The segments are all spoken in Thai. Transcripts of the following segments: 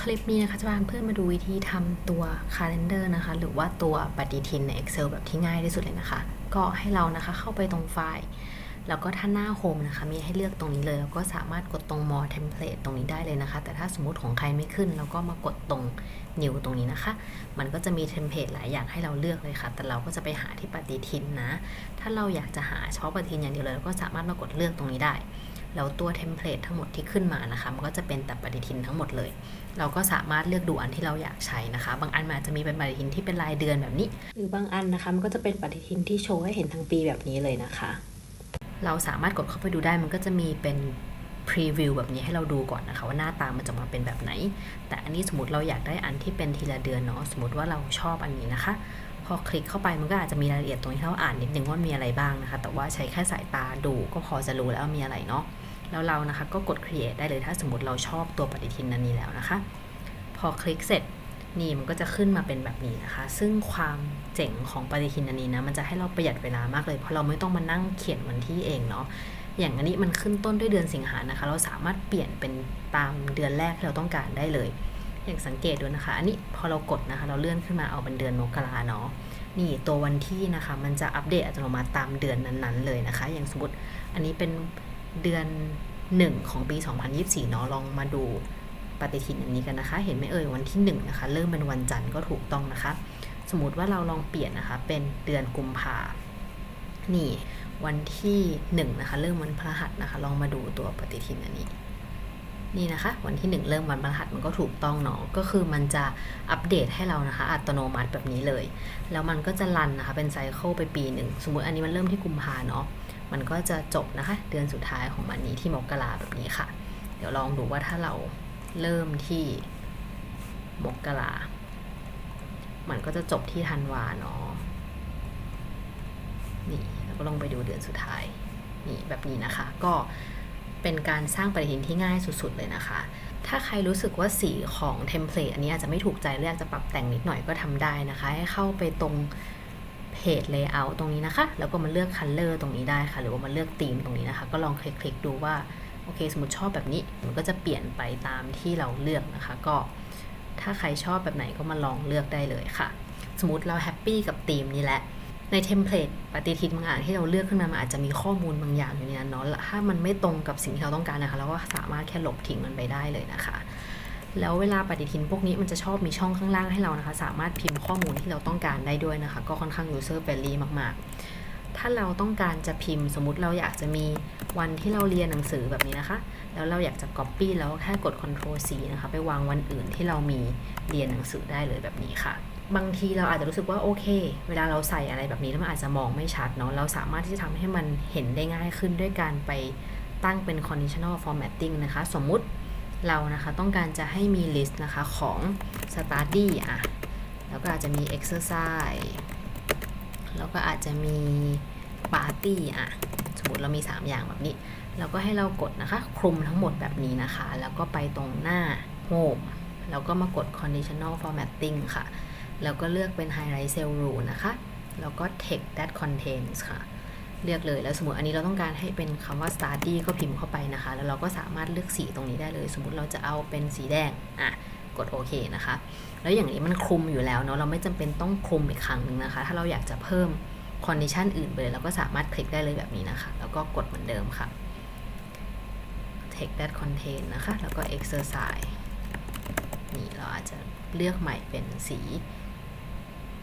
คลิปนี้นะคะจะพาเพื่อนมาดูวิธีทำตัว calendar นะคะ หรือว่าตัวปฏิทินใน Excel แบบที่ง่ายที่สุดเลยนะคะ ก็ให้เรานะคะเข้าไปตรงไฟล์ แล้วก็ถ้าหน้าโฮมนะคะ มีให้เลือกตรงนี้เลย แล้วก็สามารถกดตรง more template ตรงนี้ได้เลยนะคะ แต่ถ้าสมมติของใครไม่ขึ้น เราก็มากดตรง new ตรงนี้นะคะ มันก็จะมีเทมเพลตหลายอย่างให้เราเลือกเลยค่ะ แต่เราก็จะไปหาที่ปฏิทินนะ ถ้าเราอยากจะหาเฉพาะปฏิทินอย่างเดียวเลยเราก็สามารถมากดเลือกตรงนี้ได้ แล้วตัวเทมเพลตทั้งหมดที่ขึ้นมานะคะ มันก็จะเป็นแต่ปฏิทินทั้งหมดเลย เราก็สามารถเลือกดูอันที่เราอยากใช้นะคะ บางอันมันอาจจะมีเป็นปฏิทินที่เป็นรายเดือนแบบนี้ หรือบางอันนะคะ มันก็จะเป็นปฏิทินที่โชว์ให้เห็นทั้งปีแบบนี้เลยนะคะ เราสามารถกดเข้าไปดูได้ มันก็จะมีเป็นพรีวิวแบบนี้ให้เราดูก่อนนะคะ ว่าหน้าตามันจะมาเป็นแบบไหน แต่อันนี้สมมติเราอยากได้อันที่เป็นทีละเดือนเนาะ สมมติว่าเราชอบอันนี้นะคะ พอคลิกเข้าไปมันก็อาจจะมีรายละเอียดตรงที่เราอ่านนิดนึงว่ามีอะไรบ้างนะคะ แต่ว่าใช้แค่สายตาดูก็พอจะรู้แล้วว่ามีอะไรเนาะ แล้วเรานะคะก็กด create ได้เลยถ้าสมมติเราชอบตัวปฏิทินนั้นนี้แล้วนะคะ พอคลิกเสร็จนี่มันก็จะขึ้นมาเป็นแบบนี้นะคะ ซึ่งความเจ๋งของปฏิทินอันนี้นะ มันจะให้เราประหยัดเวลามากเลย เพราะเราไม่ต้องมานั่งเขียนวันที่เองเนาะ อย่างอันนี้มันขึ้นต้นด้วยเดือนสิงหานะคะ เราสามารถเปลี่ยนเป็นตามเดือนแรกที่เราต้องการได้เลย อย่างสังเกตดูนะคะ อันนี้พอเรากดนะคะ เราเลื่อนขึ้นมาเอาเป็นเดือนมกราเนาะ นี่ตัววันที่นะคะ มันจะอัปเดตอัตโนมัติตามเดือนนั้นๆเลยนะคะ อย่างสมมติอันนี้เป็น เดือน 1 ของปี 2024 เนาะลองมาดูปฏิทินอันนี้กันนะคะ เห็นไหมเอ่ยวันที่1นะคะเริ่มเป็นวันจันทร์ก็ถูกต้องนะคะ สมมติว่าเราลองเปลี่ยนนะคะ เป็นเดือนกุมภานี่วันที่1นะคะเริ่มวันพฤหัสนะคะ ลองมาดูตัวปฏิทินอันนี้ นี่นะคะ วันที่ 1 เริ่มวันพฤหัสมันก็ถูกต้องเนาะก็คือมันจะอัปเดตให้เรานะคะ อัตโนมัติแบบนี้เลย แล้วมันก็จะรันนะคะ เป็นไซเคิลไปปีหนึ่ง สมมติอันนี้มันเริ่มที่กุมภาเนาะมันก็จะจบนะคะ เดือนสุดท้ายของมันนี้ที่มกราแบบนี้ค่ะ เดี๋ยวลองดูว่าถ้าเราเริ่มที่มกรามันก็จะจบที่ธันวาเนาะนี่แล้วก็ลองไปดูเดือนสุดท้ายนี่แบบนี้นะคะ ก็ เป็นการสร้างปฏิทินที่ง่ายสุดๆเลยนะคะ ถ้าใครรู้สึกว่าสีของเทมเพลตอันนี้อาจจะไม่ถูกใจหรืออยากจะปรับแต่งนิดหน่อยก็ทำได้นะคะ ให้เข้าไปตรงเพจ Layout ตรงนี้นะคะ แล้วก็มาเลือก Color ตรงนี้ได้ค่ะ หรือว่ามาเลือกธีมตรงนี้นะคะ ก็ลองคลิกๆดูว่า โอเค สมมติชอบแบบนี้ มันก็จะเปลี่ยนไปตามที่เราเลือกนะคะ ก็ถ้าใครชอบแบบไหนก็มาลองเลือกได้เลยค่ะ สมมติเราแฮปปี้กับธีมนี้แหละ ในเทมเพลตปฏิทินบางอย่างที่เราเลือกขึ้นมามันอาจจะมีข้อมูลบางอย่างอยู่ในนั้นเนาะถ้ามันไม่ตรงกับสิ่งที่เราต้องการนะคะเราก็สามารถแค่ลบทิ้งมันไปได้เลยนะคะ แล้วเวลาปฏิทินพวกนี้มันจะชอบมีช่องข้างล่างให้เรานะคะ สามารถพิมพ์ข้อมูลที่เราต้องการได้ด้วยนะคะ ก็ค่อนข้าง user friendly มากๆ ถ้าเราต้องการจะพิมพ์สมมติเราอยากจะมีวันที่เราเรียนหนังสือแบบนี้นะคะ แล้วเราอยากจะ copy แล้วแค่กด Ctrl C นะคะ ไปวางวันอื่นที่เรามีเรียนหนังสือได้เลยแบบนี้ค่ะ บางทีเราอาจจะรู้สึกว่าโอเค เวลาเราใส่อะไรแบบนี้แล้วมันอาจจะมองไม่ชัดเนาะเราสามารถที่จะทำให้มันเห็นได้ง่ายขึ้นด้วยการไปตั้งเป็น conditional formatting นะคะ สมมุติเรานะคะต้องการจะให้มี list นะคะของ study อะแล้วก็อาจจะมี exercise แล้วก็อาจจะมี party อะสมมติเรามี 3 อย่างแบบนี้แล้วก็ให้เรากดนะคะ คลุมทั้งหมดแบบนี้นะคะ แล้วก็ไปตรงหน้า home แล้วก็มากด conditional formatting ค่ะ แล้วก็เลือกเป็น highlight cell rule นะคะ แล้วก็ text that contains ค่ะ เลือกเลย แล้วสมมติอันนี้เราต้องการให้เป็นคำว่า study ก็พิมพ์เข้าไปนะคะ แล้วเราก็สามารถเลือกสีตรงนี้ได้เลย สมมติเราจะเอาเป็นสีแดง อะ กดโอเคนะคะ แล้วอย่างนี้มันคลุมอยู่แล้วเนาะ เราไม่จำเป็นต้องคลุมอีกครั้งหนึ่งนะคะ ถ้าเราอยากจะเพิ่ม condition อื่นไปเลยเราก็สามารถคลิกได้เลยแบบนี้นะคะ แล้วก็กดเหมือนเดิมค่ะ text that contain นะคะ แล้วก็ exercise นี่เราอาจจะเลือกใหม่เป็นสี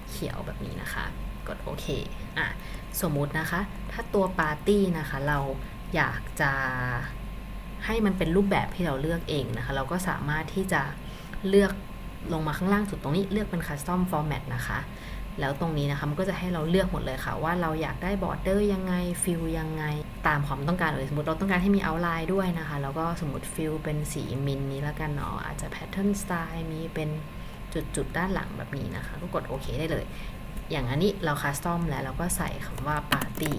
เขียวแบบนี้นะคะ กดโอเคอะสมมุตินะคะ ถ้าตัวปาร์ตี้นะคะ เราอยากจะให้มันเป็นรูปแบบที่เราเลือกเองนะคะ เราก็สามารถที่จะเลือกลงมาข้างล่างสุดตรงนี้เลือกเป็น custom format นะคะ แล้วตรงนี้นะคะมันก็จะให้เราเลือกหมดเลยค่ะ ว่าเราอยากได้บอร์เดอร์ยังไงฟิลยังไง ตามความต้องการเลยสมมติเราต้องการให้มีเอาไลน์ด้วยนะคะ แล้วก็สมมติฟิลเป็นสีมินนี้แล้วกันเนาะอาจจะแพทเทิร์นสไตล์มีเป็น จุดๆด้านหลังแบบนี้นะคะ ก็กดโอเคได้เลย อย่างอันนี้เราคัสตอมแล้วเราก็ใส่คำว่าปาร์ตี้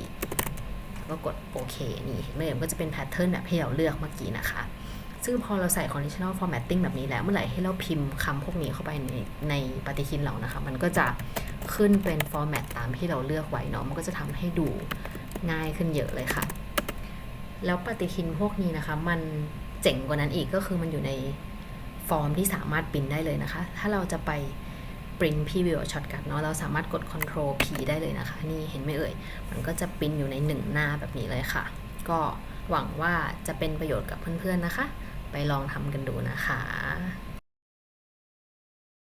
ก็กดโอเคนี่เห็นไหมก็จะเป็นแพทเทิร์นแบบที่เราเลือกเมื่อกี้นะคะ ซึ่งพอเราใส่ conditional formatting แบบนี้แล้ว เมื่อไหร่ให้เราพิมพ์คำพวกนี้เข้าไปในในปฏิทินเรานะคะ มันก็จะขึ้นเป็น format ตามที่เราเลือกไว้เนาะ มันก็จะทำให้ดูง่ายขึ้นเยอะเลยค่ะ แล้วปฏิทินพวกนี้นะคะ มันเจ๋งกว่านั้นอีกก็คือมันอยู่ใน ฟอร์มที่สามารถปริ้นได้เลยนะคะ ถ้าเราจะไปปริ้นพรีวิวช็อตกันเนาะเราสามารถกด Ctrl P ได้เลยนะคะ นี่เห็นไหมเอ่ย มันก็จะปริ้นอยู่ในหนึ่งหน้าแบบนี้เลยค่ะ ก็หวังว่าจะเป็นประโยชน์กับเพื่อนๆนะคะ ไปลองทำกันดูนะคะ